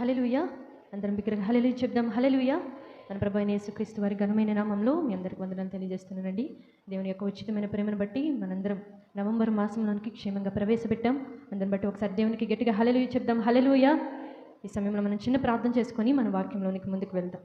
Hallelujah అందరం బిగ్గరగా హలెలు చెప్దాం. హలెలుయ మన ప్రభు యేసుక్రీస్తు వారి ఘనమైన నామంలో మీ అందరికి వందనాలు తెలియజేస్తున్నానండి. దేవుని యొక్క ఉచితమైన ప్రేమను బట్టి మనందరం నవంబర్ మాసంలోనికి క్షేమంగా ప్రవేశపెట్టాం. అందరిని బట్టి ఒకసారి దేవునికి గట్టిగా హలెలుయ చెప్దాం. హలెలుయ ఈ సమయంలో మనం చిన్న ప్రార్థన చేసుకొని మన వాక్యంలోనికి ముందుకు వెళ్దాం.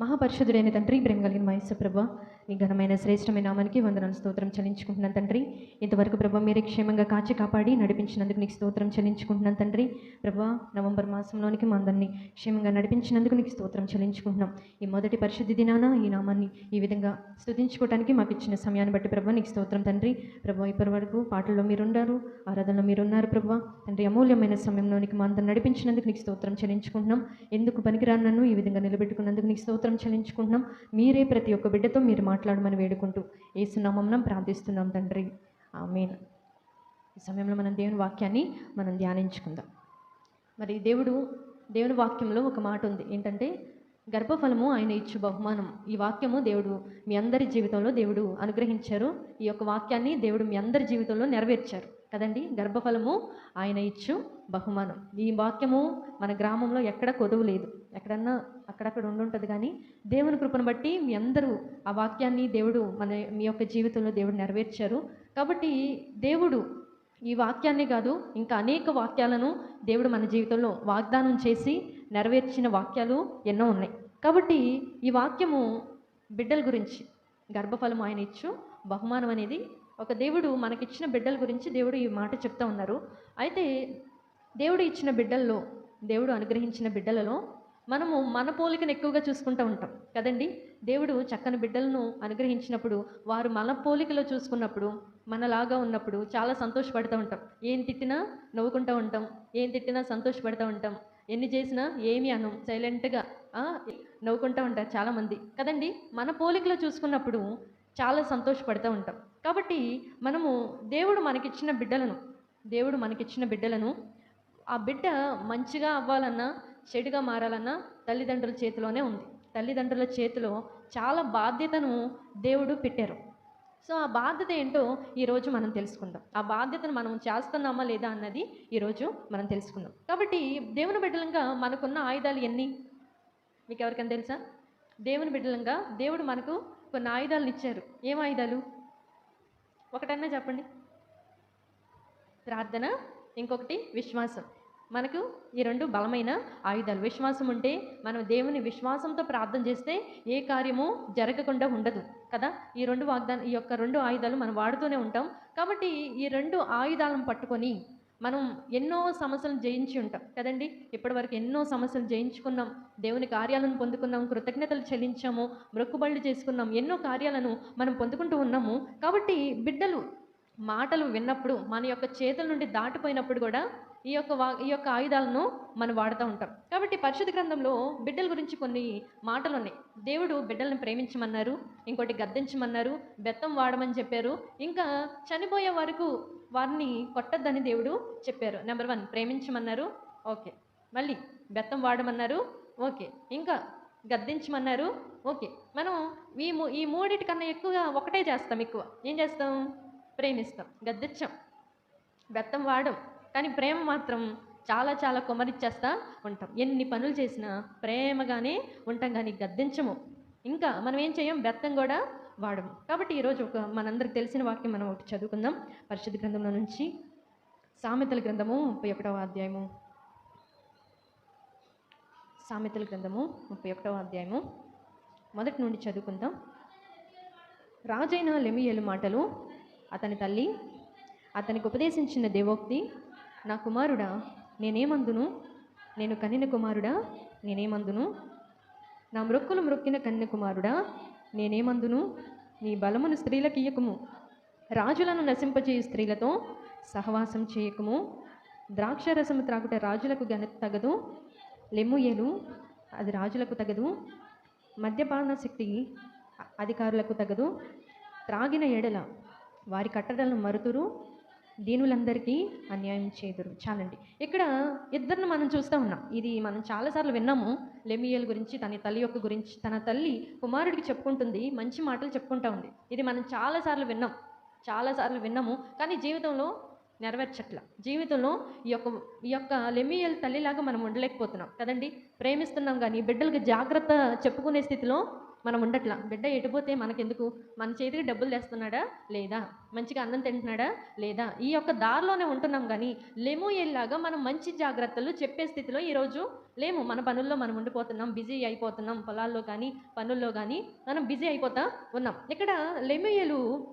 మహాపరిషుదుడైన తండ్రి ప్రేమ కలిగిన మహేశ్వర ప్రభ నీ ఘనమైన శ్రేష్టమైన నామానికి వందనాలు స్తోత్రం చెల్లించుకుంటున్నాను తండ్రి. ఇంతవరకు ప్రభ మీరే క్షేమంగా కాచి కాపాడి నడిపించినందుకు నీకు స్తోత్రం చెల్లించుకుంటున్నాను తండ్రి. ప్రభా నవంబర్ మాసంలోనికి మా అందరినీ క్షేమంగా నడిపించినందుకు నీకు స్తోత్రం చెల్లించుకుంటున్నాం. ఈ మొదటి పరిశుద్ధి దినాన ఈ నామాన్ని ఈ విధంగా స్థుతించుకోవడానికి మాకు ఇచ్చిన సమయాన్ని బట్టి ప్రభ నీకు స్తోత్రం తండ్రి. ప్రభ ఇప్పటి వరకు పాటల్లో మీరున్నారు ఆరాధనలో మీరున్నారు ప్రభా. తండ్రి అమూల్యమైన సమయంలోనికి మా అందరిని నడిపించినందుకు నీకు స్తోత్రం చెల్లించుకుంటున్నాం. ఎందుకు పనికిరాను నన్ను ఈ విధంగా నిలబెట్టుకున్నందుకు నీకు స్తోత్రం చెల్లించుకుంటున్నాం. మీరే ప్రతి ఒక్క బిడ్డతో మీరు మాట్లాడమని వేడుకుంటూ ఏసునామం ప్రార్థిస్తున్నాం తండ్రి. ఆమేన్. ఈ సమయంలో మనం దేవుని వాక్యాన్ని మనం ధ్యానించుకుందాం. మరి దేవుడు దేవుని వాక్యంలో ఒక మాట ఉంది. ఏంటంటే గర్భఫలము ఆయన ఇచ్చు బహుమానం. ఈ వాక్యము దేవుడు మీ అందరి జీవితంలో దేవుడు అనుగ్రహించారు. ఈ యొక్క వాక్యాన్ని దేవుడు మీ అందరి జీవితంలో నెరవేర్చారు. కదండి? గర్భఫలము ఆయన ఇచ్చు బహుమానం. ఈ వాక్యము మన గ్రామంలో ఎక్కడ కొదవలేదు ఎక్కడన్నా అక్కడక్కడ ఉండుంటుంది కానీ దేవుని కృపను బట్టి మీ అందరూ ఆ వాక్యాన్ని దేవుడు మన మీ యొక్క జీవితంలో దేవుడు నెరవేర్చారు. కాబట్టి దేవుడు ఈ వాక్యాన్ని కాదు ఇంకా అనేక వాక్యాలను దేవుడు మన జీవితంలో వాగ్దానం చేసి నెరవేర్చిన వాక్యాలు ఎన్నో ఉన్నాయి. కాబట్టి ఈ వాక్యము బిడ్డల గురించి గర్భఫలం ఆయన ఇచ్చు బహుమానం అనేది ఒక దేవుడు మనకిచ్చిన బిడ్డల గురించి దేవుడు ఈ మాట చెప్తా ఉన్నారు. అయితే దేవుడు ఇచ్చిన బిడ్డల్లో దేవుడు అనుగ్రహించిన బిడ్డలలో మనము మన పోలికను ఎక్కువగా చూసుకుంటూ ఉంటాం. కదండి? దేవుడు చక్కని బిడ్డలను అనుగ్రహించినప్పుడు వారు మన పోలికలో చూసుకున్నప్పుడు మనలాగా ఉన్నప్పుడు చాలా సంతోషపడుతూ ఉంటాం. ఏం తిట్టినా నవ్వుకుంటూ ఉంటాం. ఏం తిట్టినా సంతోషపడుతూ ఉంటాం. ఎన్ని చేసినా ఏమి అనం సైలెంట్గా నవ్వుకుంటూ ఉంటారు చాలామంది. కదండి? మన పోలికలో చూసుకున్నప్పుడు చాలా సంతోషపడుతూ ఉంటాం. కాబట్టి మనము దేవుడు మనకిచ్చిన బిడ్డలను దేవుడు మనకిచ్చిన బిడ్డలను ఆ బిడ్డ మంచిగా అవ్వాలన్నా చెడుగా మారాలన్నా తల్లిదండ్రుల చేతిలోనే ఉంది. తల్లిదండ్రుల చేతిలో చాలా బాధ్యతను దేవుడు పెట్టారు. సో ఆ బాధ్యత ఏంటో ఈరోజు మనం తెలుసుకుందాం. ఆ బాధ్యతను మనం చేస్తున్నామా లేదా అన్నది ఈరోజు మనం తెలుసుకుందాం. కాబట్టి దేవుని బిడ్డలంగా మనకున్న ఆయుధాలు ఎన్ని? మీకు ఎవరికైనా తెలుసా? దేవుని బిడ్డలంగా దేవుడు మనకు కొన్ని ఆయుధాలను ఇచ్చారు. ఏం ఆయుధాలు? ఒకటన్నా చెప్పండి. ప్రార్థన ఇంకొకటి విశ్వాసం. మనకు ఈ రెండు బలమైన ఆయుధాలు. విశ్వాసం ఉంటే మనం దేవుని విశ్వాసంతో ప్రార్థన చేస్తే ఏ కార్యము జరగకుండా ఉండదు కదా? ఈ రెండు వాగ్దానం ఈ యొక్క రెండు ఆయుధాలు మనం వాడుతూనే ఉంటాం. కాబట్టి ఈ రెండు ఆయుధాలను పట్టుకొని మనం ఎన్నో సమస్యలను జయించి ఉంటాం కదండి? ఇప్పటివరకు ఎన్నో సమస్యలు జయించుకున్నాం. దేవుని కార్యాలను పొందుకున్నాం. కృతజ్ఞతలు చెల్లించాము. మొక్కుబళ్ళు చేసుకున్నాం. ఎన్నో కార్యాలను మనం పొందుకుంటూ ఉన్నాము. కాబట్టి బిడ్డలు మాటలు విన్నప్పుడు మన యొక్క చేతుల నుండి దాటిపోయినప్పుడు కూడా ఈ యొక్క వా ఈ యొక్క ఆయుధాలను మనం వాడుతూ ఉంటాం. కాబట్టి పరిశుద్ధ గ్రంథంలో బిడ్డల గురించి కొన్ని మాటలు ఉన్నాయి దేవుడు బిడ్డలను ప్రేమించమన్నారు ఇంకోటి గద్దించమన్నారు బెత్తం వాడమని చెప్పారు. ఇంకా చనిపోయే వరకు వారిని కొట్టద్దని దేవుడు చెప్పారు. Number one ప్రేమించమన్నారు. ఓకే మళ్ళీ బెత్తం వాడమన్నారు. ఓకే ఇంకా గద్దించమన్నారు. ఓకే మనం ఈ మూ ఈ మూడింటికన్నా ఎక్కువగా ఒకటే చేస్తాం ఎక్కువ. ఏం చేస్తాం? ప్రేమిస్తాం గద్దించాం. బెత్తం వాడం. కానీ ప్రేమ మాత్రం చాలా చాలా కొమరిచ్చేస్తా ఉంటాం. ఎన్ని పనులు చేసినా ప్రేమగానే ఉంటాం కానీ గద్దించము. ఇంకా మనం ఏం చేయం? బెత్తం కూడా వాడము. కాబట్టి ఈరోజు ఒక మనందరికి తెలిసిన వాక్యం మనం ఒకటి చదువుకుందాం. పరిశుద్ధ గ్రంథంలో నుంచి సామెతల గ్రంథము ముప్పై ఒకటవ అధ్యాయము. సామెతల గ్రంథము ముప్పై ఒకటవ అధ్యాయము. మొదటి నుండి చదువుకుందాం. రాజైన లెమియలు మాటలు అతని తల్లి అతనికి ఉపదేశించిన దేవోక్తి నా కుమారుడా నేనేమందును? నేను కన్నిన కుమారుడా నేనేమందును? నా మృక్కులు మృక్కిన కన్య కుమారుడా నేనేమందును? నీ బలమును స్త్రీలకు ఇయ్యకుము. రాజులను నశింపచేయు స్త్రీలతో సహవాసం చేయకము. ద్రాక్షరసము త్రాగుట రాజులకు గన తగదు. లెమ్ముయేలు అది రాజులకు తగదు. మద్యపాన శక్తి అధికారులకు తగదు. త్రాగిన ఎడల వారి కట్టడలను మరుతురు. దీనులందరికీ అన్యాయం చేదురు. చాలండి. ఇక్కడ ఇద్దరిని మనం చూస్తూ ఉన్నాం. ఇది మనం చాలాసార్లు విన్నాము. లెమియల్ గురించి తన తల్లి యొక్క గురించి తన తల్లి కుమారుడికి చెప్పుకుంటుంది మంచి మాటలు చెప్పుకుంటా ఉంది. ఇది మనం చాలాసార్లు విన్నాం. చాలాసార్లు విన్నాము. కానీ జీవితంలో నెరవేర్చట్ల. జీవితంలో ఈ యొక్క ఈ యొక్క లెమియల్ తల్లిలాగా మనం ఉండలేకపోతున్నాం. కదండి? ప్రేమిస్తున్నాం కానీ బిడ్డలకి జాగ్రత్త చెప్పుకునే స్థితిలో మనం ఉండట్లా. బిడ్డ ఎటుపోతే మనకెందుకు? మన చేతికి డబ్బులు తెస్తున్నాడా? లేదా? మంచిగా అన్నం తింటున్నాడా? లేదా? ఈ యొక్క దారిలోనే ఉంటున్నాం కానీ లెమోయల్లాగా మనం మంచి జాగ్రత్తలు చెప్పే స్థితిలో ఈరోజు లేము. మన పనుల్లో మనం ఉండిపోతున్నాం. బిజీ అయిపోతున్నాం. పొలాల్లో కానీ పనుల్లో కానీ మనం బిజీ అయిపోతా ఉన్నాం. ఇక్కడ లెమూయలు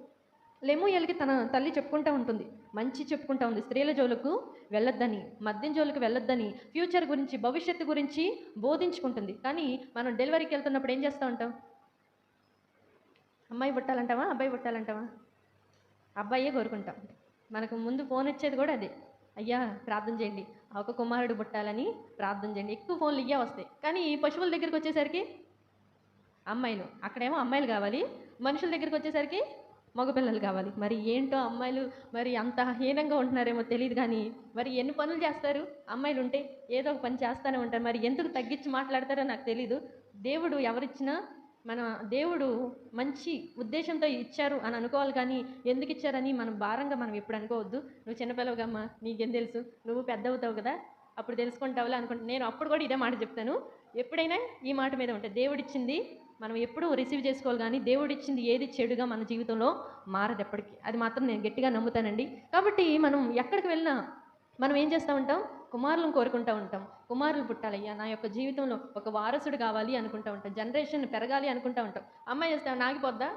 లెమూయలకి తన తల్లి చెప్పుకుంటూ ఉంటుంది. మంచి చెప్పుకుంటా ఉంది. స్త్రీల జోలకు వెళ్ళొద్దని మద్యం జోలుకు వెళ్ళొద్దని ఫ్యూచర్ గురించి భవిష్యత్తు గురించి బోధించుకుంటుంది. కానీ మనం డెలివరీకి వెళ్తున్నప్పుడు ఏం చేస్తూ ఉంటాం? అమ్మాయి పుట్టాలంటావా? అబ్బాయి పుట్టాలంటావా? అబ్బాయే కోరుకుంటాం. మనకు ముందు ఫోన్ వచ్చేది కూడా అదే. అయ్యా ప్రార్థన చేయండి. ఒక కుమారుడు పుట్టాలని ప్రార్థన చేయండి. ఎక్కువ ఫోన్లు ఇయ్యా వస్తాయి. కానీ ఈ పశువుల దగ్గరికి వచ్చేసరికి అమ్మాయిలు అక్కడేమో అమ్మాయిలు కావాలి. మనుషుల దగ్గరికి వచ్చేసరికి మగపిల్లలు కావాలి. మరి ఏంటో అమ్మాయిలు మరి అంత హీనంగా ఉంటున్నారేమో తెలియదు కానీ మరి ఎన్ని పనులు చేస్తారు? అమ్మాయిలు ఉంటే ఏదో ఒక పని చేస్తూనే ఉంటారు. మరి ఎందుకు తగ్గించి మాట్లాడతారో నాకు తెలీదు. దేవుడు ఎవరిచ్చినా మన దేవుడు మంచి ఉద్దేశంతో ఇచ్చారు అని అనుకోవాలి కానీ ఎందుకు ఇచ్చారని మనం భారంగా మనం ఎప్పుడు అనుకోవద్దు. నువ్వు చిన్నపిల్లవుగమ్మా నీకేం తెలుసు? నువ్వు పెద్ద అవుతావు కదా అప్పుడు తెలుసుకుంటావులే అనుకుంటా. నేను అప్పుడు కూడా ఇదే మాట చెప్తాను. ఎప్పుడైనా ఈ మాట మీద ఉంటాయి దేవుడిచ్చింది మనం ఎప్పుడూ రిసీవ్ చేసుకోవాలి కానీ దేవుడు ఇచ్చింది ఏది చెడుగా మన జీవితంలో మారదు ఎప్పటికీ. అది మాత్రం నేను గట్టిగా నమ్ముతానండి. కాబట్టి మనం ఎక్కడికి వెళ్ళినా మనం ఏం చేస్తూ ఉంటాం? కుమారులను కోరుకుంటూ ఉంటాం. కుమారులు పుట్టాలయ్యా నా యొక్క జీవితంలో ఒక వారసుడు కావాలి అనుకుంటూ ఉంటాం. జనరేషన్ పెరగాలి అనుకుంటూ ఉంటాం. అమ్మాయి చేస్తాం ఆగిపోద్దా?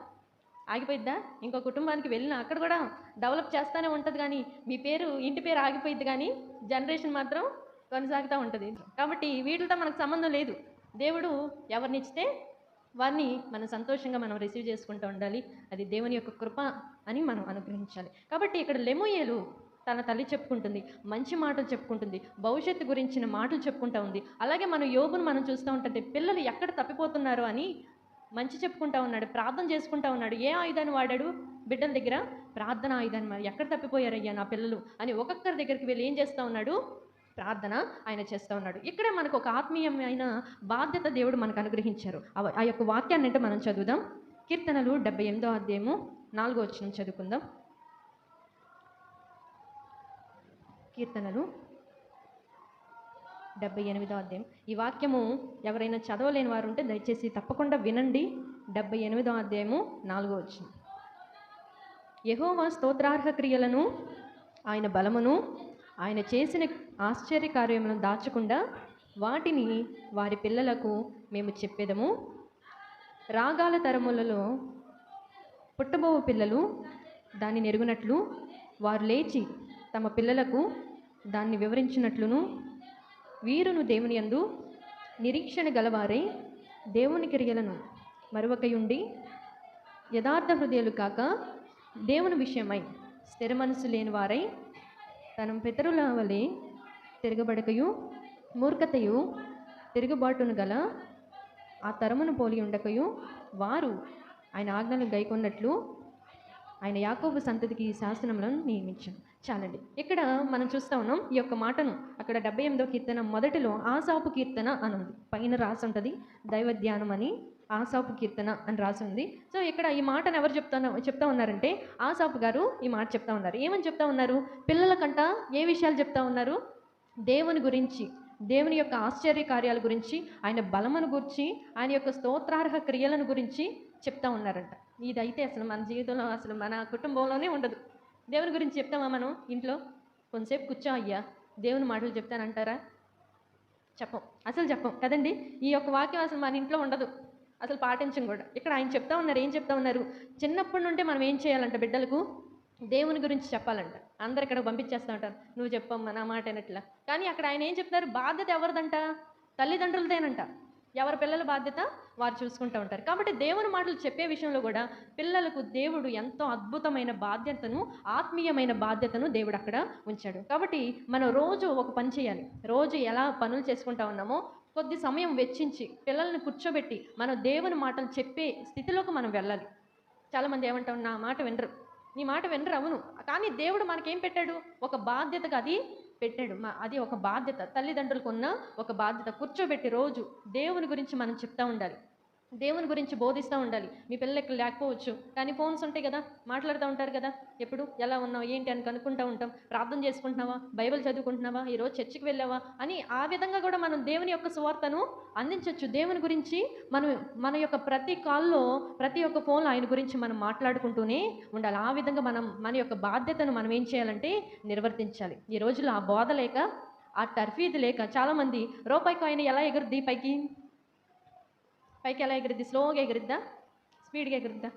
ఆగిపోయిద్దా? ఇంకో కుటుంబానికి వెళ్ళినా అక్కడ కూడా డెవలప్ చేస్తూనే ఉంటుంది కానీ మీ పేరు ఇంటి పేరు ఆగిపోయిద్ది కానీ జనరేషన్ మాత్రం కొనసాగుతూ ఉంటుంది. కాబట్టి వీటితో మనకు సంబంధం లేదు. దేవుడు ఎవరినిచ్చితే వారిని మనం సంతోషంగా మనం రిసీవ్ చేసుకుంటూ ఉండాలి. అది దేవుని యొక్క కృప అని మనం అనుగ్రహించాలి. కాబట్టి ఇక్కడ లెమోయేలు తన తల్లి చెప్పుకుంటుంది మంచి మాటలు చెప్పుకుంటుంది భవిష్యత్తు గురించిన మాటలు చెప్పుకుంటా ఉంది. అలాగే మన యోగును మనం చూస్తూ ఉంటుంది పిల్లలు ఎక్కడ తప్పిపోతున్నారు అని మంచి చెప్పుకుంటా ఉన్నాడు ప్రార్థన చేసుకుంటా ఉన్నాడు. ఏ ఆయుధాన్ని వాడాడు? బిడ్డల దగ్గర ప్రార్థన ఆయుధాన్ని ఎక్కడ తప్పిపోయారయ్యా నా పిల్లలు అని ఒక్కొక్కరి దగ్గరికి వెళ్ళి ఏం చేస్తూ ఉన్నాడు? ప్రార్థన ఆయన చేస్తూ ఉన్నాడు. ఇక్కడే మనకు ఒక ఆత్మీయమైన బాధ్యత దేవుడు మనకు అనుగ్రహించారు. ఆ- యొక్క వాక్యాన్ని అంటే మనం చదువుదాం. కీర్తనలు డెబ్బై ఎనిమిదో అధ్యాయము నాలుగో వచ్చిన చదువుకుందాం. కీర్తనలు డెబ్బై ఎనిమిదో అధ్యాయం. ఈ వాక్యము ఎవరైనా చదవలేని వారు ఉంటే దయచేసి తప్పకుండా వినండి. డెబ్బై ఎనిమిదో అధ్యాయము నాలుగో వచ్చిన యహోవా స్తోత్రార్హ క్రియలను ఆయన బలమును ఆయన చేసిన ఆశ్చర్య కార్యములను దాచకుండా వాటిని వారి పిల్లలకు మేము చెప్పేదము. రాగాల తరములలో పుట్టబోవ పిల్లలు దాన్ని నెరుగునట్లు వారు లేచి తమ పిల్లలకు దాన్ని వివరించినట్లును వీరును దేవుని యందు నిరీక్షణ గలవారై దేవుని క్రియలను మరొకయుండి యథార్థ హృదయాలు కాక దేవుని విషయమై స్థిర మనసు లేని వారై తన పితరుల వలె తిరగబడకయు మూర్ఖతయు తిరుగుబాటును గల ఆ తరమును పోలి ఉండకయు. వారు ఆయన ఆజ్ఞలు గైకొన్నట్లు ఆయన యాకోబు సంతతికి శాసనములను నియమించాను. చాలండి. ఇక్కడ మనం చూస్తా ఉన్నాం ఈ యొక్క మాటను. అక్కడ డెబ్బై ఎనిమిదో కీర్తన మొదటిలో ఆసాపు కీర్తన అని ఉంది. పైన రాసి ఉంటుంది దైవ ధ్యానం అని ఆసాపు కీర్తన అని రాసి ఉంది. సో ఇక్కడ ఈ మాటను ఎవరు చెప్తా చెప్తా ఉన్నారంటే ఆసాపు గారు ఈ మాట చెప్తా ఉన్నారు. ఏమని చెప్తా ఉన్నారు? పిల్లలకంట ఏ విషయాలు చెప్తా ఉన్నారు? దేవుని గురించి దేవుని యొక్క ఆశ్చర్య కార్యాల గురించి ఆయన బలమును గురించి ఆయన యొక్క స్తోత్రార్హ క్రియలను గురించి చెప్తా ఉన్నారంట. ఇదైతే అసలు మన జీవితంలో అసలు మన కుటుంబంలోనే ఉండదు. దేవుని గురించి చెప్తామా మనం ఇంట్లో? కొంతసేపు కూర్చో అయ్యా. దేవుని మాటలు చెప్తానంటారా? చెప్పం. అసలు చెప్పం. కదండి? ఈ యొక్క వాక్యం అసలు మన ఇంట్లో ఉండదు. అసలు పాటించం కూడా. ఇక్కడ ఆయన చెప్తా ఉన్నారు. ఏం చెప్తా ఉన్నారు? చిన్నప్పటి నుండి మనం ఏం చేయాలంట బిడ్డలకు? దేవుని గురించి చెప్పాలంట. అందరు ఇక్కడ పంపించేస్తూ ఉంటారు నువ్వు చెప్పమ్మా నా మాట అనట్లా కానీ అక్కడ ఆయన ఏం చెప్తారు బాధ్యత ఎవరిదంట? తల్లిదండ్రులదేనంట. ఎవరి పిల్లల బాధ్యత వారు చూసుకుంటూ ఉంటారు. కాబట్టి దేవుని మాటలు చెప్పే విషయంలో కూడా పిల్లలకు దేవుడు ఎంతో అద్భుతమైన బాధ్యతను ఆత్మీయమైన బాధ్యతను దేవుడు అక్కడ ఉంచాడు. కాబట్టి మనం రోజు ఒక పని చేయాలి. రోజు ఎలా పనులు చేసుకుంటా ఉన్నామో కొద్ది సమయం వెచ్చించి పిల్లల్ని కూర్చోబెట్టి మనం దేవుని మాటలు చెప్పే స్థితిలోకి మనం వెళ్ళాలి. చాలామంది ఏమంటాం నా మాట వినరు. నీ మాట వినరు అవును. కానీ దేవుడు మనకేం పెట్టాడు? ఒక బాధ్యతగా అది పెట్టాడు. మా అది ఒక బాధ్యత. తల్లిదండ్రులకు ఉన్న ఒక బాధ్యత కూర్చోబెట్టి రోజు దేవుని గురించి మనం చెప్తా ఉండాలి. దేవుని గురించి బోధిస్తూ ఉండాలి. మీ పిల్లలకి లేకపోవచ్చు. కానీ ఫోన్స్ ఉంటాయి కదా మాట్లాడుతూ ఉంటారు కదా. ఎప్పుడు? ఎలా ఉన్నావు? ఏంటి? అని కనుక్కుంటూ ఉంటాం. ప్రార్థన చేసుకుంటున్నావా? బైబిల్ చదువుకుంటున్నావా? ఈరోజు చర్చికి వెళ్ళావా? అని ఆ విధంగా కూడా మనం దేవుని యొక్క సువార్తను అందించవచ్చు దేవుని గురించి మనం మన యొక్క ప్రతి కాల్లో ప్రతి ఒక్క ఫోన్లో ఆయన గురించి మనం మాట్లాడుకుంటూనే ఉండాలి. ఆ విధంగా మనం మన యొక్క బాధ్యతను మనం ఏం చేయాలంటే నిర్వర్తించాలి. ఈ రోజుల్లో ఆ బోధ లేక ఆ టర్ఫీది లేక చాలామంది రూపాయి కాయిన్ ఎలా ఎగురుద్ది పైకి? పైకి ఎలా ఎగురుద్ది? స్లోగా ఎగురుద్దా? స్పీడ్గా ఎగురుద్దా?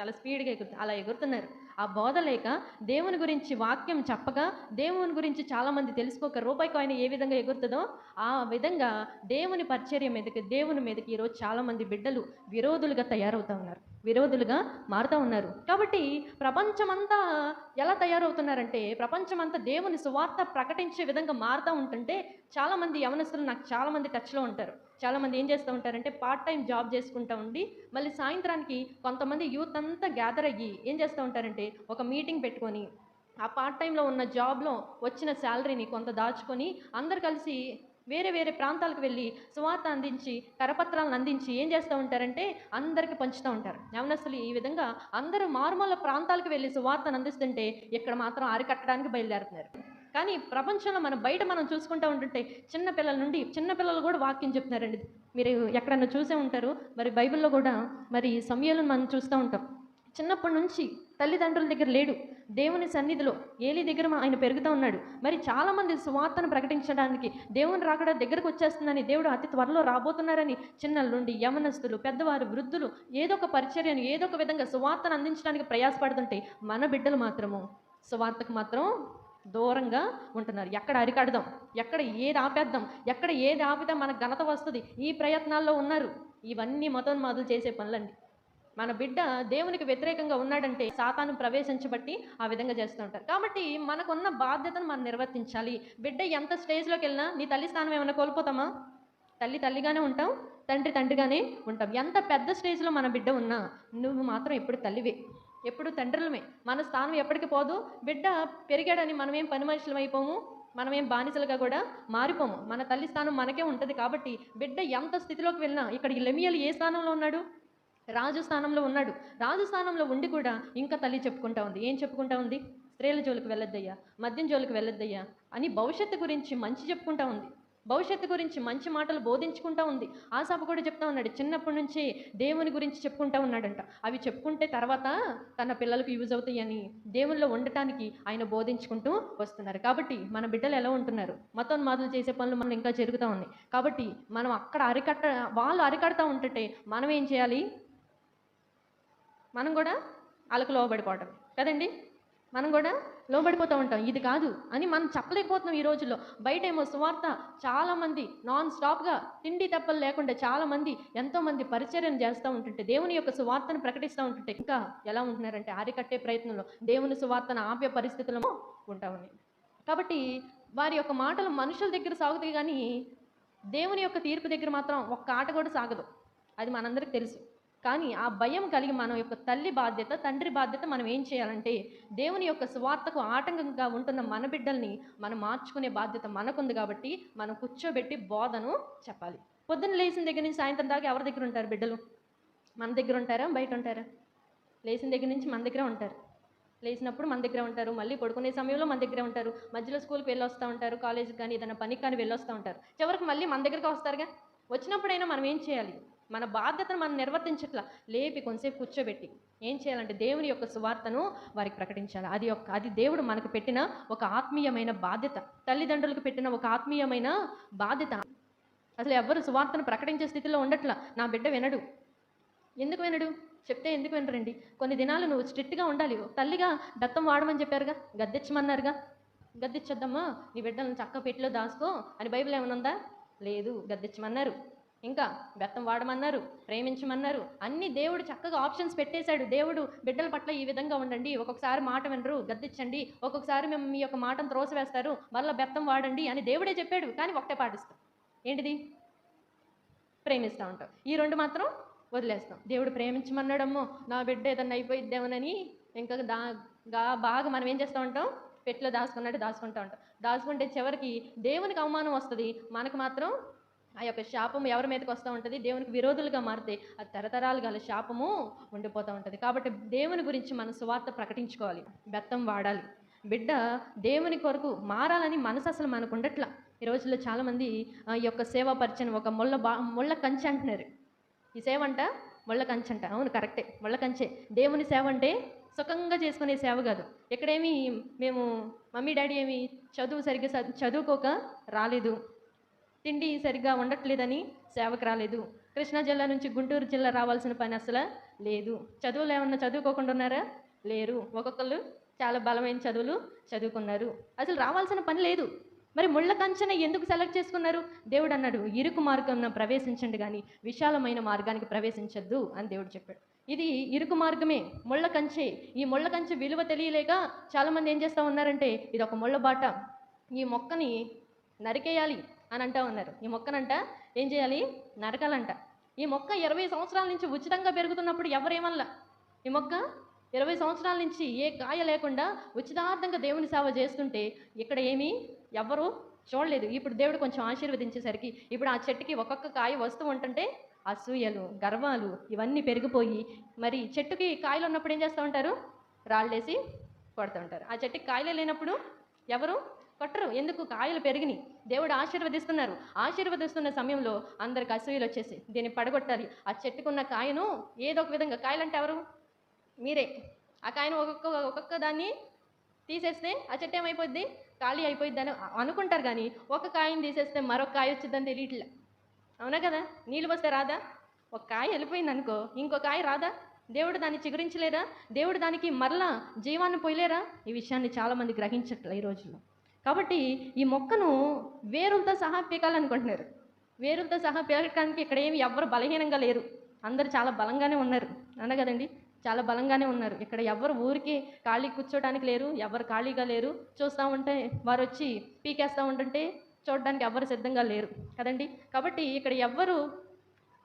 చాలా స్పీడ్గా ఎగురుద్ది. అలా ఎగురుతున్నారు. ఆ బోధ లేక దేవుని గురించి వాక్యం చెప్పగా దేవుని గురించి చాలామంది తెలుసుకోక రూపాయి కాయిన్ ఏ విధంగా ఎగురుతుందో ఆ విధంగా దేవుని పరిచర్య మీదకి దేవుని మీదకి ఈరోజు చాలామంది బిడ్డలు విరోధులుగా తయారవుతూ ఉన్నారు. విరోధులుగా మారుతూ ఉన్నారు. కాబట్టి ప్రపంచమంతా ఎలా తయారవుతున్నారంటే ప్రపంచమంతా దేవుని సువార్త ప్రకటించే విధంగా మారుతూ ఉంటుంటే చాలామంది యవనస్తులు నాకు చాలామంది టచ్లో ఉంటారు. చాలామంది ఏం చేస్తూ ఉంటారంటే పార్ట్ టైం జాబ్ చేసుకుంటూ ఉండి మళ్ళీ సాయంత్రానికి కొంతమంది యూత్ అంతా గ్యాదర్ అయ్యి ఏం చేస్తూ ఉంటారంటే ఒక మీటింగ్ పెట్టుకొని ఆ పార్ట్ టైంలో ఉన్న జాబ్లో వచ్చిన శాలరీని కొంత దాచుకొని అందరు కలిసి వేరే వేరే ప్రాంతాలకు వెళ్ళి సువార్త అందించి కరపత్రాలను అందించి ఏం చేస్తూ ఉంటారంటే అందరికి పంచుతూ ఉంటారు. యవనస్తులు ఈ విధంగా అందరూ మారుమూల ప్రాంతాలకు వెళ్ళి సువార్తను అందిస్తుంటే ఇక్కడ మాత్రం అరికట్టడానికి బయలుదేరుతున్నారు. కానీ ప్రపంచంలో మనం బయట మనం చూసుకుంటూ ఉంటుంటే చిన్న పిల్లల నుండి చిన్న పిల్లలు కూడా వాక్యం చెప్తున్నారండి. మీరు ఎక్కడన్నా చూసే ఉంటారు. మరి బైబిల్లో కూడా మరి సమయాలను మనం చూస్తూ ఉంటాం. చిన్నప్పటి నుంచి తల్లిదండ్రుల దగ్గర లేడు. దేవుని సన్నిధిలో ఏలి దగ్గర ఆయన పెరుగుతూ ఉన్నాడు. మరి చాలామంది సువార్తను ప్రకటించడానికి దేవుని రాకడా దగ్గరకు వచ్చేస్తుందని దేవుడు అతి త్వరలో రాబోతున్నారని చిన్నల నుండి యవనస్తులు పెద్దవారు వృద్ధులు ఏదో ఒక పరిచర్యను ఏదో ఒక విధంగా సువార్తను అందించడానికి ప్రయాసపడుతుంటే మన బిడ్డలు మాత్రము సువార్తకు మాత్రం దూరంగా ఉంటున్నారు. ఎక్కడ అరికడదాం? ఎక్కడ ఏది ఆపేద్దాం? ఎక్కడ ఏది ఆపితే మనకు ఘనత వస్తుంది? ఈ ప్రయత్నాల్లో ఉన్నారు. ఇవన్నీ మతోన్మాదులు చేసే పనులండి. మన బిడ్డ దేవునికి వ్యతిరేకంగా ఉన్నాడంటే సాతాను ప్రవేశించబట్టి ఆ విధంగా చేస్తూ ఉంటారు. కాబట్టి మనకున్న బాధ్యతను మనం నిర్వర్తించాలి. బిడ్డ ఎంత స్టేజ్లోకి వెళ్ళినా నీ తల్లి స్థానం ఏమైనా కోల్పోతామా? తల్లి తల్లిగానే ఉంటాం తండ్రి తండ్రిగానే ఉంటాం. ఎంత పెద్ద స్టేజ్లో మన బిడ్డ ఉన్నా నువ్వు మాత్రం ఎప్పుడు తల్లివే ఎప్పుడు తండ్రులమే. మన స్థానం ఎప్పటికి పోదు. బిడ్డ పెరిగాడని మనమేం పని మనుషులం అయిపోము? మనమేం బానిసలుగా కూడా మారిపోము. మన తల్లి స్థానం మనకే ఉంటుంది కాబట్టి బిడ్డ ఎంత స్థితిలోకి వెళ్ళినా ఇక్కడ లెమియలు ఏ స్థానంలో ఉన్నాడు? రాజు స్థానంలో ఉన్నాడు. రాజు స్థానంలో ఉండి కూడా ఇంకా తల్లి చెప్పుకుంటా ఉంది. ఏం చెప్పుకుంటా ఉంది? స్త్రీల జోలికి వెళ్ళొద్దయ్యా మద్యం జోలికి వెళ్ళొద్దయ్యా అని భవిష్యత్తు గురించి మంచి చెప్పుకుంటా ఉంది. భవిష్యత్తు గురించి మంచి మాటలు బోధించుకుంటా ఉంది. ఆశాప కూడా చెప్తా ఉన్నాడు. చిన్నప్పటి నుంచి దేవుని గురించి చెప్పుకుంటా ఉన్నాడంట. అవి చెప్పుకుంటే తర్వాత తన పిల్లలకు యూజ్ అవుతాయని దేవుల్లో ఉండటానికి ఆయన బోధించుకుంటూ వస్తున్నారు. కాబట్టి మన బిడ్డలు ఎలా ఉంటున్నారు? మతోన్మాదులు చేసే పనులు మనం ఇంకా జరుగుతూ ఉన్నాయి. కాబట్టి మనం అక్కడ అరికట్ట వాళ్ళు అరికడతా ఉంటుంటే మనం ఏం చేయాలి? మనం కూడా వాళ్ళకు లోబడిపోవటం. కదండి? మనం కూడా లోబడిపోతూ ఉంటాం. ఇది కాదు. అని మనం చెప్పలేకపోతున్నాం ఈ రోజుల్లో. బయట ఏమో సువార్త చాలామంది నాన్ స్టాప్గా తిండి తప్పలు లేకుండా చాలామంది ఎంతోమంది పరిచర్యను చేస్తూ ఉంటుంటే దేవుని యొక్క సువార్తను ప్రకటిస్తూ ఉంటుంటే ఇంకా ఎలా ఉంటున్నారంటే అరికట్టే ప్రయత్నంలో దేవుని సువార్తను ఆపే పరిస్థితులను ఉంటా ఉన్నాయి కాబట్టి వారి యొక్క మాటలు మనుషుల దగ్గర సాగుతాయి కానీ దేవుని యొక్క తీర్పు దగ్గర మాత్రం ఒక్క ఆట కూడా సాగదు. అది మనందరికీ తెలుసు. కానీ ఆ భయం కలిగి మన యొక్క తల్లి బాధ్యత తండ్రి బాధ్యత మనం ఏం చేయాలంటే దేవుని యొక్క స్వార్థకు ఆటంకంగా ఉంటున్న మన బిడ్డల్ని మనం మార్చుకునే బాధ్యత మనకుంది కాబట్టి మనం కూర్చోబెట్టి బోధను చెప్పాలి. పొద్దున్న లేచిన దగ్గర నుంచి సాయంత్రం దాకా ఎవరి దగ్గర ఉంటారు బిడ్డలు? మన దగ్గర ఉంటారా? బయట ఉంటారా? లేచిన దగ్గర నుంచి మన దగ్గర ఉంటారు. లేచినప్పుడు మన దగ్గర ఉంటారు. మళ్ళీ పడుకునే సమయంలో మన దగ్గర ఉంటారు. మధ్యలో స్కూల్కి వెళ్ళి వస్తూ ఉంటారు. కాలేజీకి కానీ ఏదైనా పనికి కానీ వెళ్ళి వస్తూ ఉంటారు. చివరికి మళ్ళీ మన దగ్గరకు వస్తారుగా? వచ్చినప్పుడైనా మనం ఏం చేయాలి? మన బాధ్యతను మనం నిర్వర్తించట్లా. లేపి కొంతసేపు కూర్చోబెట్టి. ఏం చేయాలంటే దేవుని యొక్క సువార్తను వారికి ప్రకటించాలి. అది ఒక అది దేవుడు మనకు పెట్టిన ఒక ఆత్మీయమైన బాధ్యత. తల్లిదండ్రులకు పెట్టిన ఒక ఆత్మీయమైన బాధ్యత. అసలు ఎవ్వరు సువార్తను ప్రకటించే స్థితిలో ఉండట్లా. నా బిడ్డ వినడు. ఎందుకు వినడు? చెప్తే ఎందుకు వినరండి? కొన్ని దినాలు నువ్వు స్ట్రిక్ట్గా ఉండాలి. తల్లిగా దత్తం వాడమని చెప్పారుగా? గద్దెచ్చమన్నారుగా? గద్దెచ్చొద్దమ్మా. నీ బిడ్డలను చక్క పెట్టిలో దాసుకో అని బైబిల్ ఏమైనా ఉందా లేదు. గద్దెచ్చమన్నారు. ఇంకా బెత్తం వాడమన్నారు ప్రేమించమన్నారు అన్ని దేవుడు చక్కగా ఆప్షన్స్ పెట్టేశాడు. దేవుడు బిడ్డల పట్ల ఈ విధంగా ఉండండి ఒక్కొక్కసారి మాట వినరు గద్దించండి ఒక్కొక్కసారి మేము మీ యొక్క మాటను త్రోసివేస్తారు మళ్ళీ బెత్తం వాడండి అని దేవుడే చెప్పాడు కానీ ఒకటే పాటిస్తాం. ఏంటిది? ప్రేమిస్తూ ఉంటాం. ఈ రెండు మాత్రం వదిలేస్తాం. దేవుడు ప్రేమించమన్నాడమ్మో నా బిడ్డ ఏదన్నా అయిపోయిద్దేమోనని ఇంకా దా బాగా మనం ఏం చేస్తూ ఉంటాం? పెట్లో దాచుకున్నట్టు దాచుకుంటూ ఉంటాం. దాచుకుంటే చివరికి దేవునికి అవమానం వస్తుంది. మనకు మాత్రం ఆ యొక్క శాపం ఎవరి మీదకి వస్తూ ఉంటుంది? దేవునికి విరోధులుగా మారితే అది తరతరాలు గల శాపము ఉండిపోతూ ఉంటుంది. కాబట్టి దేవుని గురించి మనం సువార్త ప్రకటించుకోవాలి. బెత్తం వాడాలి. బిడ్డ దేవుని కొరకు మారాలని మనసు అసలు మనకు ఉండట్లా. ఈ రోజుల్లో చాలామంది ఆ, ఈ యొక్క సేవా పరిచయం ఒక ముళ్ళ బా ముళ్ళ కంచె అంటున్నారు. ఈ సేవ అంట ముళ్ళ కంచె అంట. అవును కరెక్టే. ముళ్ళ కంచె. దేవుని సేవ అంటే సుఖంగా చేసుకునే సేవ కాదు. ఇక్కడేమి మేము మమ్మీ డాడీ ఏమి చదువు సరిగ్గా చదువుకోక రాలేదు. తిండి సరిగ్గా ఉండట్లేదని సేవకు రాలేదు. కృష్ణా జిల్లా నుంచి గుంటూరు జిల్లా రావాల్సిన పని అసలు లేదు. చదువులు ఏమన్నా చదువుకోకుండా ఉన్నారా? లేరు. ఒక్కొక్కరు చాలా బలమైన చదువులు చదువుకున్నారు. అసలు రావాల్సిన పని లేదు. మరి ముళ్ళ కంచెన ఎందుకు సెలెక్ట్ చేసుకున్నారు? దేవుడు అన్నాడు ఇరుకు మార్గం ప్రవేశించండి కానీ విశాలమైన మార్గానికి ప్రవేశించద్దు అని దేవుడు చెప్పాడు. ఇది ఇరుకు మార్గమే. ముళ్ళ కంచె. ఈ ముళ్ళ కంచె విలువ తెలియలేక చాలామంది ఏం చేస్తూ ఉన్నారంటే ఇది ఒక ముళ్ళ బాట. ఈ మొక్కని నరికేయాలి. అని అంటా ఉన్నారు. ఈ మొక్కనంట ఏం చేయాలి? నరకాలంట. ఈ మొక్క ఇరవై సంవత్సరాల నుంచి ఉచితంగా పెరుగుతున్నప్పుడు ఎవరేమల్లా ఈ మొక్క ఇరవై సంవత్సరాల నుంచి ఏ కాయ లేకుండా ఉచితార్థంగా దేవుని సేవ చేస్తుంటే ఇక్కడ ఏమీ ఎవరు చూడలేదు. ఇప్పుడు దేవుడు కొంచెం ఆశీర్వదించేసరికి ఇప్పుడు ఆ చెట్టుకి ఒక్కొక్క కాయ వస్తూ ఉంటుంటే అసూయలు గర్వాలు ఇవన్నీ పెరిగిపోయి మరి చెట్టుకి కాయలు ఉన్నప్పుడు ఏం చేస్తూ ఉంటారు? రాళ్ళేసి కొడుతూ ఉంటారు. ఆ చెట్టుకి కాయలే లేనప్పుడు ఎవరు? కొట్టరు. ఎందుకు? కాయలు పెరిగినాయి. దేవుడు ఆశీర్వదిస్తున్నారు. ఆశీర్వదిస్తున్న సమయంలో అందరికి అసూయలు వచ్చేసి దీన్ని పడగొట్టాలి. ఆ చెట్టుకున్న కాయను ఏదో ఒక విధంగా కాయలంటే ఎవరు? మీరే. ఆ కాయను ఒక్కొక్క ఒక్కొక్క దాన్ని తీసేస్తే ఆ చెట్టు ఏమైపోద్ది? ఖాళీ అయిపోద్ది అని అనుకుంటారు కానీ ఒక కాయని తీసేస్తే మరొక కాయ వచ్చిందని తెలియట్లే. అవునా కదా? నీళ్ళు వస్తే రాదా? ఒక కాయ వెళ్ళిపోయింది అనుకో ఇంకో కాయ రాదా? దేవుడు దాన్ని చిగురించలేరా? దేవుడు దానికి మరలా జీవాన్ని పోయలేరా? ఈ విషయాన్ని చాలామంది గ్రహించట్లే ఈ రోజుల్లో. కాబట్టి ఈ మొక్కను వేరులతో సహా పీకాలనుకుంటున్నారు. వేరులతో సహా పీకడానికి ఇక్కడ ఏమి ఎవ్వరు బలహీనంగా లేరు. అందరు చాలా బలంగానే ఉన్నారు. అన్న కదండి? చాలా బలంగానే ఉన్నారు. ఇక్కడ ఎవరు ఊరికి ఖాళీ కూర్చోడానికి లేరు ఎవరు ఖాళీగా లేరు. చూస్తూ ఉంటే వారు వచ్చి పీకేస్తూ ఉంటుంటే చూడడానికి ఎవరు సిద్ధంగా లేరు. కదండి? కాబట్టి ఇక్కడ ఎవ్వరు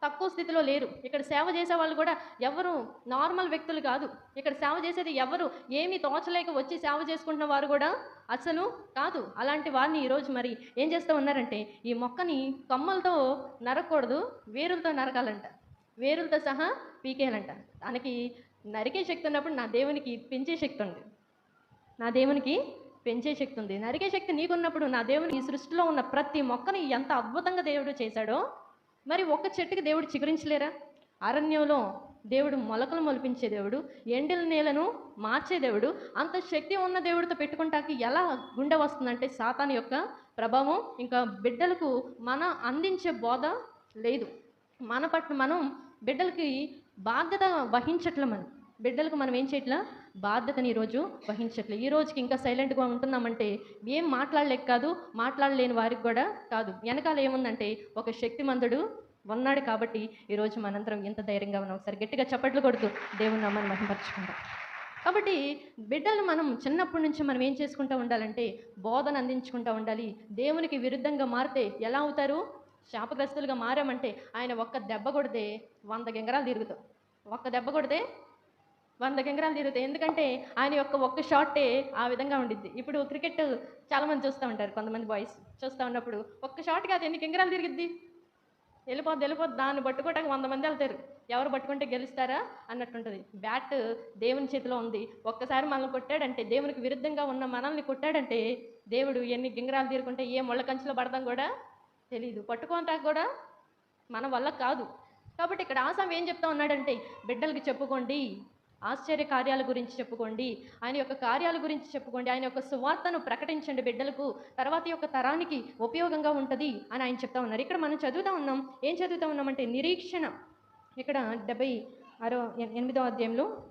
తక్కువ స్థితిలో లేరు. ఇక్కడ సేవ చేసే వాళ్ళు కూడా ఎవరు నార్మల్ వ్యక్తులు కాదు. ఇక్కడ సేవ చేసేది ఎవరు? ఏమీ తోచలేక వచ్చి సేవ చేసుకుంటున్న వారు కూడా అసలు కాదు. అలాంటి వారిని ఈరోజు మరి ఏం చేస్తూ ఉన్నారంటే ఈ మొక్కని కొమ్మలతో నరకూడదు వేరులతో నరకాలంట. వేరులతో సహా పీకేయాలంట. దానికి నరికే శక్తి ఉన్నప్పుడు నా దేవునికి పెంచే శక్తి ఉంది. నా దేవునికి పెంచే శక్తి ఉంది. నరికే శక్తి నీకున్నప్పుడు నా దేవుని ఈ సృష్టిలో ఉన్న ప్రతి మొక్కని ఎంత అద్భుతంగా దేవుడు చేశాడో మరి ఒక్క చెట్టుకి దేవుడు చిగురించలేరా? అరణ్యంలో దేవుడు మొలకలు మొలిపించే దేవుడు ఎండిల నేలను మార్చే దేవుడు అంత శక్తి ఉన్న దేవుడితో పెట్టుకుంటాకి ఎలా గుండె వస్తుందంటే సాతాన్ యొక్క ప్రభావం. ఇంకా బిడ్డలకు మన అందించే బోధ లేదు. మన పట్ల మనం బిడ్డలకి బాధ్యత వహించట్లే మనం బిడ్డలకు మనం ఏం చేయట్లా? బాధ్యతని ఈరోజు వహించట్లే. ఈ రోజుకి ఇంకా సైలెంట్గా ఉంటున్నామంటే ఏం మాట్లాడలేక కాదు మాట్లాడలేని వారికి కూడా కాదు. వెనకాల ఏముందంటే ఒక శక్తిమంతుడు ఉన్నాడు కాబట్టి ఈరోజు మనందరం ఎంత ధైర్యంగా ఉన్నాం. ఒకసారి గట్టిగా చప్పట్లు కొడుతూ దేవుని నామాన్ని మహిమపరుచుకుంటాం కాబట్టి బిడ్డలు మనం చిన్నప్పటి నుంచి మనం ఏం చేసుకుంటూ ఉండాలంటే బోధన అందించుకుంటూ ఉండాలి. దేవునికి విరుద్ధంగా మారితే ఎలా అవుతారు? శాపగ్రస్తులుగా మారామంటే ఆయన ఒక్క దెబ్బ కొడితే వంద గింగరాలు తిరుగుతాం. ఒక్క దెబ్బ కొడితే వంద గింగరాలు తిరుగుతాయి. ఎందుకంటే ఆయన యొక్క ఒక్క షాటే ఆ విధంగా ఉండిద్ది. ఇప్పుడు క్రికెట్ చాలామంది చూస్తూ ఉంటారు కొంతమంది బాయ్స్ చూస్తూ ఉన్నప్పుడు. ఒక్క షాట్ కాదు ఎన్ని గింగరాలు తిరిగిద్ది? వెళ్ళిపోద్ది వెళ్ళిపోద్ది. దాన్ని పట్టుకోవడానికి వంద మంది వెళ్తారు. ఎవరు పట్టుకుంటే గెలుస్తారా? అన్నట్టుంటుంది. బ్యాట్ దేవుని చేతిలో ఉంది. ఒక్కసారి మనల్ని కొట్టాడంటే దేవునికి విరుద్ధంగా ఉన్న మనల్ని కొట్టాడంటే దేవుడు ఎన్ని గింగరాలు తీరుకుంటే ఏ ముళ్ళ కంచెలో పడదాం కూడా తెలియదు పట్టుకోవటానికి కూడా మన వల్ల కాదు. కాబట్టి ఇక్కడ ఆసాం ఏం చెప్తా ఉన్నాడంటే బిడ్డలకి చెప్పుకోండి. ఆశ్చర్య కార్యాల గురించి చెప్పుకోండి. ఆయన యొక్క కార్యాల గురించి చెప్పుకోండి. ఆయన యొక్క సువార్తను ప్రకటించండి బిడ్డలకు. తర్వాత యొక్క తరానికి ఉపయోగంగా ఉంటుంది అని ఆయన చెప్తా ఉన్నారు. ఇక్కడ మనం చదువుతా ఉన్నాం. ఏం చదువుతా ఉన్నామంటే నిరీక్షణ. ఇక్కడ డెబ్బై ఆరో ఎన్- ఎనిమిదో అధ్యాయంలో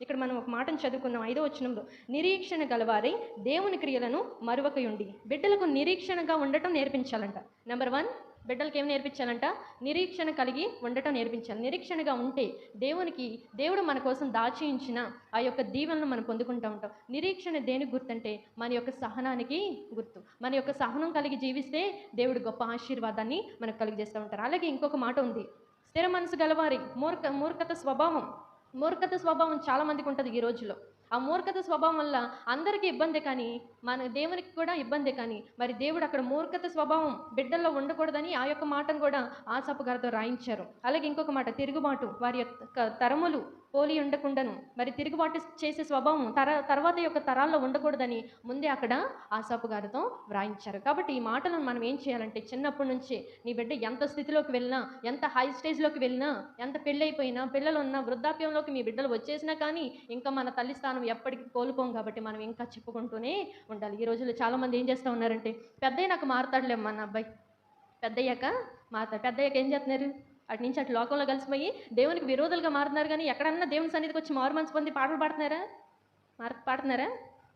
ఇక్కడ మనం ఒక మాటను చదువుకున్నాం ఐదో వచనంలో నిరీక్షణ గలవారై దేవుని క్రియలను మరువకయుండి. బిడ్డలకు నిరీక్షణగా ఉండటం నేర్పించాలంట. నెంబర్ వన్ బిడ్డలకి ఏం నేర్పించాలంట? నిరీక్షణ కలిగి ఉండటం నేర్పించాలి. నిరీక్షణగా ఉంటే దేవునికి దేవుడు మన కోసం దాచించిన ఆ యొక్క దీవెనను మనం పొందుకుంటూ ఉంటాం. నిరీక్షణ దేనికి గుర్తంటే మన యొక్క సహనానికి గుర్తు. మన యొక్క సహనం కలిగి జీవిస్తే దేవుడు గొప్ప ఆశీర్వాదాన్ని మనకు కలిగజేస్తూ ఉంటారు. అలాగే ఇంకొక మాట ఉంది. స్థిర మనసు గలవారి మూర్ఖ మూర్ఖత స్వభావం. మూర్ఖత స్వభావం చాలామందికి ఉంటుంది ఈ రోజుల్లో. ఆ మూర్ఖత స్వభావం వల్ల అందరికీ ఇబ్బంది కానీ మన దేవునికి కూడా ఇబ్బంది కానీ మరి దేవుడు అక్కడ మూర్ఖత స్వభావం బిడ్డల్లో ఉండకూడదని ఆ యొక్క మాటను కూడా ఆసపు గారితో రాయించారు. అలాగే ఇంకొక మాట తిరుగుబాటు వారి యొక్క తరములు పోలి ఉండకుండాను. మరి తిరుగుబాటు చేసే స్వభావం తర తర్వాత యొక్క తరాల్లో ఉండకూడదని ముందే అక్కడ ఆసాపు గారితో వ్రాయించారు. కాబట్టి ఈ మాటలను మనం ఏం చేయాలంటే చిన్నప్పటి నుంచి నీ బిడ్డ ఎంత స్థితిలోకి వెళ్ళినా ఎంత హై స్టేజ్లోకి వెళ్ళినా ఎంత పెళ్ళైపోయినా పిల్లలు ఉన్న వృద్ధాప్యంలోకి మీ బిడ్డలు వచ్చేసినా కానీ ఇంకా మన తల్లి స్థానం ఎప్పటికీ కోలుకోం కాబట్టి మనం ఇంకా చెప్పుకుంటూనే ఉండాలి. ఈ రోజుల్లో చాలామంది ఏం చేస్తూ ఉన్నారంటే పెద్దయ్య నాకు మారుతాడులే మన అబ్బాయి. పెద్దయ్యాక మారుతాడు. పెద్దయ్యాక ఏం చేస్తున్నారు? అటు నుంచి అటు లోకంలో కలిసిపోయి దేవునికి విరోధులుగా మారుతున్నారు కానీ ఎక్కడన్నా దేవుని సన్నిధికి వచ్చి మారు మనసు పొంది పాటలు పాడుతున్నారా? మార్ పాడుతున్నారా?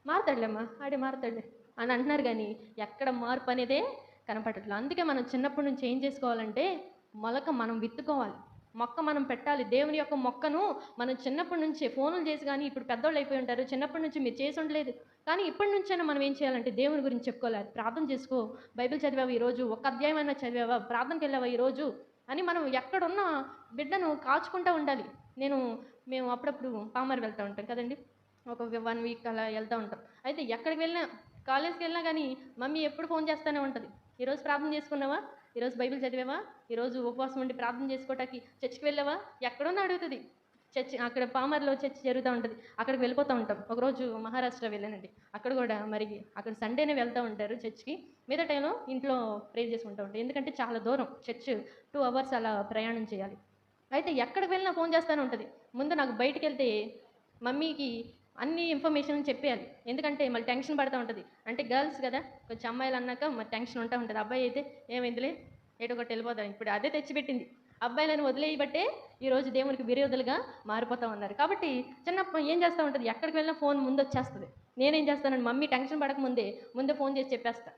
మారుతాడులేమ్మా ఆడే మారుతాడులే అని అంటున్నారు కానీ ఎక్కడ మార్పు అనేదే కనపడట్లేదు. అందుకే మనం చిన్నప్పటి నుంచి ఏం చేసుకోవాలంటే మొలక మనం విత్తుకోవాలి. మొక్క మనం పెట్టాలి. దేవుని యొక్క మొక్కను మనం చిన్నప్పటి నుంచే ఫోన్లు చేసి కానీ ఇప్పుడు పెద్దోళ్ళు అయిపోయి ఉంటారు. చిన్నప్పటి నుంచి మీరు చేసి ఉండలేదు. కానీ ఇప్పటి నుంచైనా మనం ఏం చేయాలంటే దేవుని గురించి చెప్పుకోలేదు ప్రార్థన చేసుకో. బైబిల్ చదివావా ఈరోజు? ఒక అధ్యాయం చదివావా? ప్రార్థనకి వెళ్ళావా ఈరోజు? అని మనం ఎక్కడున్న బిడ్డను కాచుకుంటూ ఉండాలి. నేను మేము అప్పుడప్పుడు పామర్ వెళ్తూ ఉంటాం కదండి. ఒక వన్ వీక్ అలా వెళ్తూ ఉంటాం. అయితే ఎక్కడికి వెళ్ళినా కాలేజ్కి వెళ్ళినా కానీ మమ్మీ ఎప్పుడు ఫోన్ చేస్తూనే ఉంటుంది. ఈరోజు ప్రార్థన చేసుకున్నావా? ఈరోజు బైబిల్ చదివావా? ఈరోజు ఉపవాసం ఉండి ప్రార్థన చేసుకోవటానికి చర్చికి వెళ్ళావా? ఎక్కడున్నా అడుగుతుంది. చర్చ్ అక్కడ పామర్లో చర్చ్ జరుగుతూ ఉంటుంది. అక్కడికి వెళ్ళిపోతూ ఉంటాం. ఒకరోజు మహారాష్ట్ర వెళ్ళానండి. అక్కడ కూడా మరి అక్కడ సండేనే వెళ్తూ ఉంటారు చర్చ్కి. మిగతా టైంలో ఇంట్లో ప్రేర్ చేసుకుంటూ ఉంటాం. ఎందుకంటే చాలా దూరం. చర్చ్ టూ అవర్స్ అలా ప్రయాణం చేయాలి. అయితే ఎక్కడికి వెళ్ళినా ఫోన్ చేస్తూనే ఉంటుంది. ముందు నాకు బయటికి వెళ్తే మమ్మీకి అన్ని ఇన్ఫర్మేషన్ చెప్పేయాలి. ఎందుకంటే మళ్ళీ టెన్షన్ పడుతూ ఉంటుంది. అంటే గర్ల్స్ కదా కొంచెం అమ్మాయిలు అన్నాక మరి టెన్షన్ ఉంటా ఉంటుంది. అబ్బాయి అయితే ఏమైందిలే? ఏటో ఒకటి వెళ్ళిపోతాం ఇప్పుడు అదే తెచ్చిపెట్టింది. అబ్బాయిలను వదిలేయబట్టే ఈరోజు దేవునికి విరోధులుగా మారిపోతూ ఉన్నారు. కాబట్టి చిన్నప్పుడు ఏం చేస్తూ ఉంటుంది? ఎక్కడికి వెళ్ళినా ఫోన్ ముందు వచ్చేస్తుంది. నేనేం చేస్తానండి మమ్మీ టెన్షన్ పడకముందే ముందే ఫోన్ చేసి చెప్పేస్తా.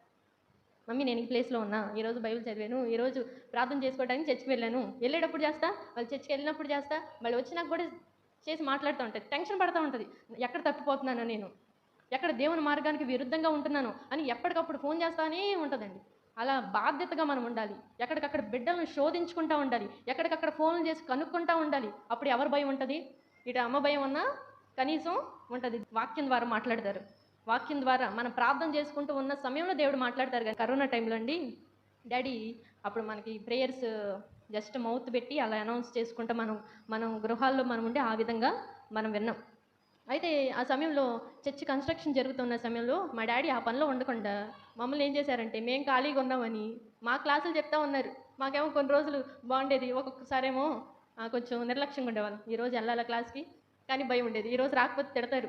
మమ్మీ నేను ఈ ప్లేస్లో ఉన్నా ఈరోజు బైబిల్ చదివాను ఈరోజు ప్రార్థన చేసుకోవడానికి చర్చికి వెళ్ళాను. వెళ్ళేటప్పుడు చేస్తా వాళ్ళు చర్చికి వెళ్ళినప్పుడు చేస్తా మళ్ళీ వచ్చినాక కూడా చేసి మాట్లాడుతూ ఉంటుంది. టెన్షన్ పడుతూ ఉంటుంది. ఎక్కడ తప్పిపోతున్నాను నేను? ఎక్కడ దేవుని మార్గానికి విరుద్ధంగా ఉంటున్నాను? అని ఎప్పటికప్పుడు ఫోన్ చేస్తానే ఉంటుందండి. అలా బాధ్యతగా మనం ఉండాలి. ఎక్కడికక్కడ బిడ్డలను శోధించుకుంటూ ఉండాలి. ఎక్కడికక్కడ ఫోన్లు చేసి కనుక్కుంటూ ఉండాలి. అప్పుడు ఎవరి భయం ఉంటుంది? ఇటు అమ్మ భయం ఉన్నా కనీసం ఉంటుంది. వాక్యం ద్వారా మాట్లాడతారు. వాక్యం ద్వారా మనం ప్రార్థన చేసుకుంటూ ఉన్న సమయంలో దేవుడు మాట్లాడతారు కానీ కరోనా టైంలో అండి. డాడీ అప్పుడు మనకి ప్రేయర్స్ జస్ట్ మౌత్ పెట్టి అలా అనౌన్స్ చేసుకుంటూ మనం మనం గృహాల్లో మనం ఉండి ఆ విధంగా మనం విన్నాం. అయితే ఆ సమయంలో చర్చి కన్స్ట్రక్షన్ జరుగుతున్న సమయంలో మా డాడీ ఆ పనిలో ఉండకుండా మమ్మల్ని ఏం చేశారంటే మేము ఖాళీగా ఉన్నామని మా క్లాసులు చెప్తా ఉన్నారు. మాకేమో కొన్ని రోజులు బాగుండేది. ఒక్కొక్కసారేమో కొంచెం నిర్లక్ష్యంగా ఉండేవాళ్ళం. ఈరోజు వెళ్ళాల క్లాస్కి? కానీ భయం ఉండేది. ఈరోజు రాకపోతే తిడతారు.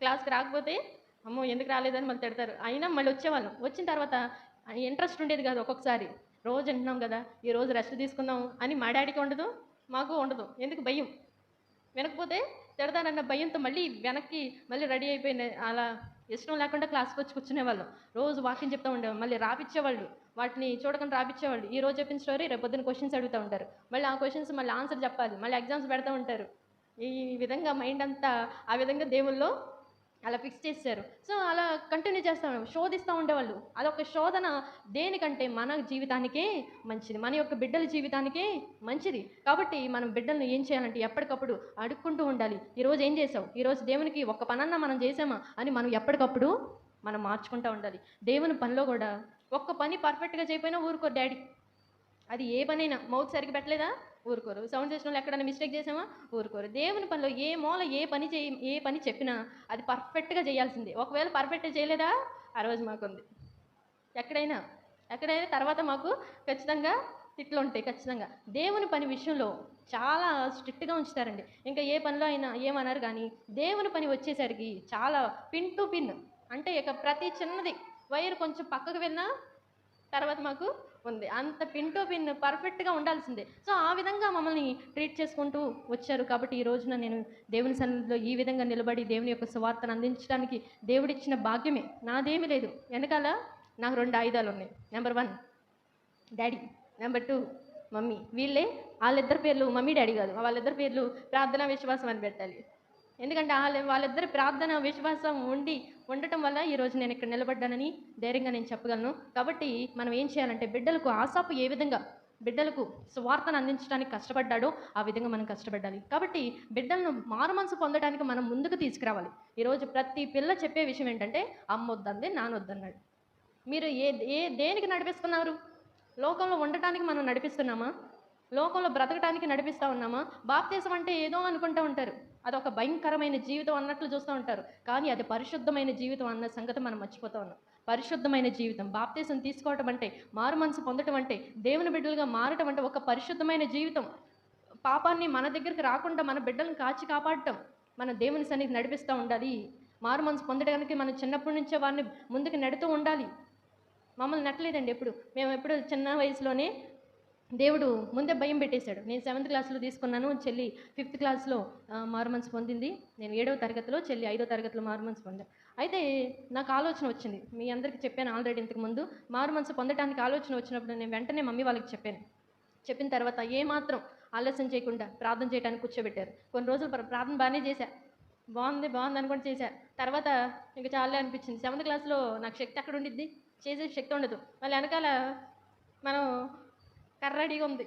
క్లాస్కి రాకపోతే అమ్మో ఎందుకు రాలేదని మళ్ళీ తిడతారు. అయినా మళ్ళీ వచ్చేవాళ్ళం. వచ్చిన తర్వాత ఇంట్రెస్ట్ ఉండేది కాదు ఒక్కొక్కసారి. రోజు వింటున్నాం కదా ఈ రోజు రెస్ట్ తీసుకుందాం అని మా డాడీకి ఉండదు మాకు ఉండదు. ఎందుకు? భయం. వినకపోతే తిడతానన్న భయంతో మళ్ళీ వెనక్కి మళ్ళీ రెడీ అయిపోయిన అలా ఇష్టం లేకుండా క్లాస్కి వచ్చి కూర్చునేవాళ్ళం. రోజు వాకింగ్ చెప్తా ఉండేవాళ్ళు. మళ్ళీ రాపిచ్చేవాళ్ళు. వాటిని చూడకుండా రాపిచ్చేవాళ్ళు. ఈ రోజు చెప్పిన స్టోరీ రేపు పొద్దున్న క్వశ్చన్స్ అడుగుతూ ఉంటారు. మళ్ళీ ఆ క్వశ్చన్స్ మళ్ళీ ఆన్సర్ చెప్పాలి. మళ్ళీ ఎగ్జామ్స్ పెడతా ఉంటారు. ఈ విధంగా మైండ్ అంతా ఆ విధంగా దేవుల్లో అలా ఫిక్స్ చేశారు సో అలా కంటిన్యూ చేస్తాం శోధిస్తూ ఉండేవాళ్ళు. అదొక శోధన దేనికంటే మన జీవితానికే మంచిది. మన యొక్క బిడ్డల జీవితానికే మంచిది. కాబట్టి మనం బిడ్డలను ఏం చేయాలంటే ఎప్పటికప్పుడు అడుక్కుంటూ ఉండాలి. ఈరోజు ఏం చేసావు ఈరోజు దేవునికి ఒక్క పనన్నా మనం చేసామా అని మనం ఎప్పటికప్పుడు మనం మార్చుకుంటూ ఉండాలి. దేవుని పనిలో కూడా ఒక్క పని పర్ఫెక్ట్గా చేయకపోయినా ఊరుకో డాడీ. అది ఏ పనైనా. మౌత్ సరిగ్గా పెట్టలేదా? ఊరుకోరు. సౌండ్ సిస్టంలో ఎక్కడైనా మిస్టేక్ చేసామా? ఊరుకోరు. దేవుని పనిలో ఏ మూల ఏ పని చేయి ఏ పని చెప్పినా అది పర్ఫెక్ట్గా చేయాల్సిందే. ఒకవేళ పర్ఫెక్ట్ చేయలేదా? ఆ రోజు మాకుంది. ఎక్కడైనా ఎక్కడైనా తర్వాత మాకు ఖచ్చితంగా తిట్లు ఉంటాయి ఖచ్చితంగా. దేవుని పని విషయంలో చాలా స్ట్రిక్ట్గా ఉంచుతారండి. ఇంకా ఏ పనిలో అయినా ఏమన్నారు కానీ దేవుని పని వచ్చేసరికి చాలా పిన్ టు పిన్. అంటే ఇక ప్రతి చిన్నది వైర్ కొంచెం పక్కకు వెళ్ళినా తర్వాత మాకు ఉంది. అంత పిన్ టు పిన్ పర్ఫెక్ట్గా ఉండాల్సిందే. సో ఆ విధంగా మమ్మల్ని ట్రీట్ చేసుకుంటూ వచ్చారు కాబట్టి ఈ రోజున నేను దేవుని సన్నిధిలో ఈ విధంగా నిలబడి దేవుని యొక్క సువార్తను అందించడానికి దేవుడిచ్చిన భాగ్యమే. నాదేమీ లేదు. వెనకాల నాకు రెండు ఆయుధాలు ఉన్నాయి. Number one daddy number two mummy. వీళ్ళే వాళ్ళిద్దరి పేర్లు మమ్మీ డాడీ కాదు. వాళ్ళిద్దరి పేర్లు ప్రార్థన విశ్వాసం అని పెట్టాలి. ఎందుకంటే వాళ్ళ వాళ్ళిద్దరి ప్రార్థన విశ్వాసం ఉండి ఉండటం వల్ల ఈరోజు నేను ఇక్కడ నిలబడ్డానని ధైర్యంగా నేను చెప్పగలను. కాబట్టి మనం ఏం చేయాలంటే బిడ్డలకు ఆశాపు ఏ విధంగా బిడ్డలకు స్వార్థను అందించడానికి కష్టపడ్డాడో ఆ విధంగా మనం కష్టపడాలి కాబట్టి బిడ్డలను మారు మనసు పొందడానికి మనం ముందుకు తీసుకురావాలి. ఈరోజు ప్రతి పిల్ల చెప్పే విషయం ఏంటంటే అమ్మొద్దంది నానొద్దన్నాడు. మీరు ఏ ఏ దేనికి నడిపిస్తున్నారు? లోకంలో ఉండటానికి మనం నడిపిస్తున్నామా? లోకంలో బ్రతకడానికి నడిపిస్తూ ఉన్నామా? బాప్తీసం అంటే ఏదో అనుకుంటూ ఉంటారు. అది ఒక భయంకరమైన జీవితం అన్నట్లు చూస్తూ ఉంటారు. కానీ అది పరిశుద్ధమైన జీవితం అన్న సంగతి మనం మర్చిపోతూ ఉన్నాం. పరిశుద్ధమైన జీవితం బాప్తీసం తీసుకోవటం అంటే మారు మనసు పొందటం అంటే దేవుని బిడ్డలుగా మారటం అంటే ఒక పరిశుద్ధమైన జీవితం. పాపాన్ని మన దగ్గరికి రాకుండా మన బిడ్డలను కాచి కాపాడటం మన దేవుని సన్నిధి నడిపిస్తూ ఉండాలి. మారు మనసు పొందడానికి మనం చిన్నప్పటి నుంచే వారిని ముందుకు నెడుతూ ఉండాలి. మమ్మల్ని నెట్టలేదండి ఎప్పుడు. మేము ఎప్పుడు చిన్న వయసులోనే దేవుడు ముందే భయం పెట్టేశాడు. నేను సెవెంత్ క్లాస్లో తీసుకున్నాను చెల్లి ఫిఫ్త్ క్లాస్లో మార్మన్స్ పొందింది. నేను ఏడవ తరగతిలో చెల్లి ఐదో తరగతిలో మార్మన్స్ పొందాను అయితే నాకు ఆలోచన వచ్చింది. మీ అందరికీ చెప్పాను ఆల్రెడీ ఇంతకు ముందు. మారుమనసు పొందడానికి ఆలోచన వచ్చినప్పుడు నేను వెంటనే మమ్మీ వాళ్ళకి చెప్పాను. చెప్పిన తర్వాత ఏమాత్రం ఆలస్యం చేయకుండా ప్రార్థన చేయడానికి కూర్చోబెట్టారు. కొన్ని రోజులు ప్రార్థన బాగానే చేశా. బాగుంది బాగుంది అనుకుంటే చేశా. తర్వాత ఇంకా చాలా అనిపించింది. సెవెంత్ క్లాస్లో నాకు శక్తి అక్కడ ఉండిద్ది. చేసే శక్తి ఉండదు. మళ్ళీ వెనకాల మనం కర్రడిగా ఉంది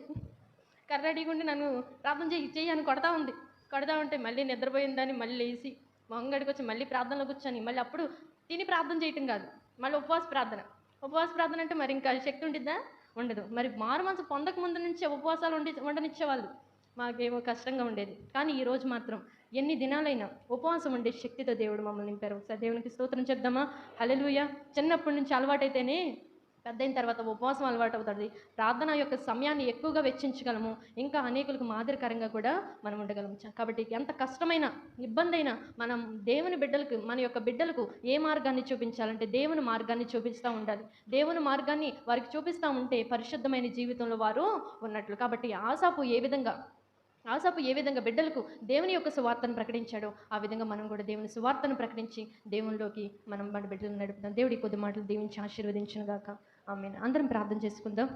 కర్రడిగా ఉండి నన్ను ప్రార్థన చేయి చెయ్యి అని కొడతా ఉంది. కొడతా ఉంటే మళ్ళీ నిద్రపోయిందని మళ్ళీ లేచి మొంగడికి వచ్చి మళ్ళీ ప్రార్థనలో కూర్చొని మళ్ళీ అప్పుడు తిని ప్రార్థన చేయటం కాదు. మళ్ళీ ఉపవాస ప్రార్థన. ఉపవాస ప్రార్థన అంటే మరి ఇంకా శక్తి ఉండిద్దా? ఉండదు. మరి మారు మనసు పొందక ముందు నుంచే ఉపవాసాలు ఉండి ఉండనిచ్చేవాళ్ళు. మాకేమో కష్టంగా ఉండేది. కానీ ఈరోజు మాత్రం ఎన్ని దినాలైనా ఉపవాసం ఉండే శక్తితో దేవుడు మమ్మల్ని నింపారు. సార్ దేవునికి స్తోత్రం చెప్దామా? హల్లెలూయా. చిన్నప్పటి నుంచి అలవాటైతేనే పెద్ద అయిన తర్వాత ఉపవాసం అలవాటు అవుతుంది ప్రార్థన యొక్క సమయాన్ని ఎక్కువగా వెచ్చించగలము. ఇంకా అనేకులకు మాదిరికరంగా కూడా మనం ఉండగలము కాబట్టి ఎంత కష్టమైన ఇబ్బంది అయినా మనం దేవుని బిడ్డలకు మన యొక్క బిడ్డలకు ఏ మార్గాన్ని చూపించాలంటే దేవుని మార్గాన్ని చూపిస్తూ ఉండాలి. దేవుని మార్గాన్ని వారికి చూపిస్తూ ఉంటే పరిశుద్ధమైన జీవితంలో వారు ఉన్నట్లు. కాబట్టి ఆశాపు ఏ విధంగా ఆసాపు ఏ విధంగా బిడ్డలకు దేవుని యొక్క సువార్తను ప్రకటించాడో ఆ విధంగా మనం కూడా దేవుని సువార్తను ప్రకటించి దేవునిలోకి మనం మన బిడ్డలను నడుపుతాం దేవుడి కొద్ది మాటలు దీవించి ఆశీర్వదించను గాక ఆమె అందరం ప్రార్థన చేసుకుందాం.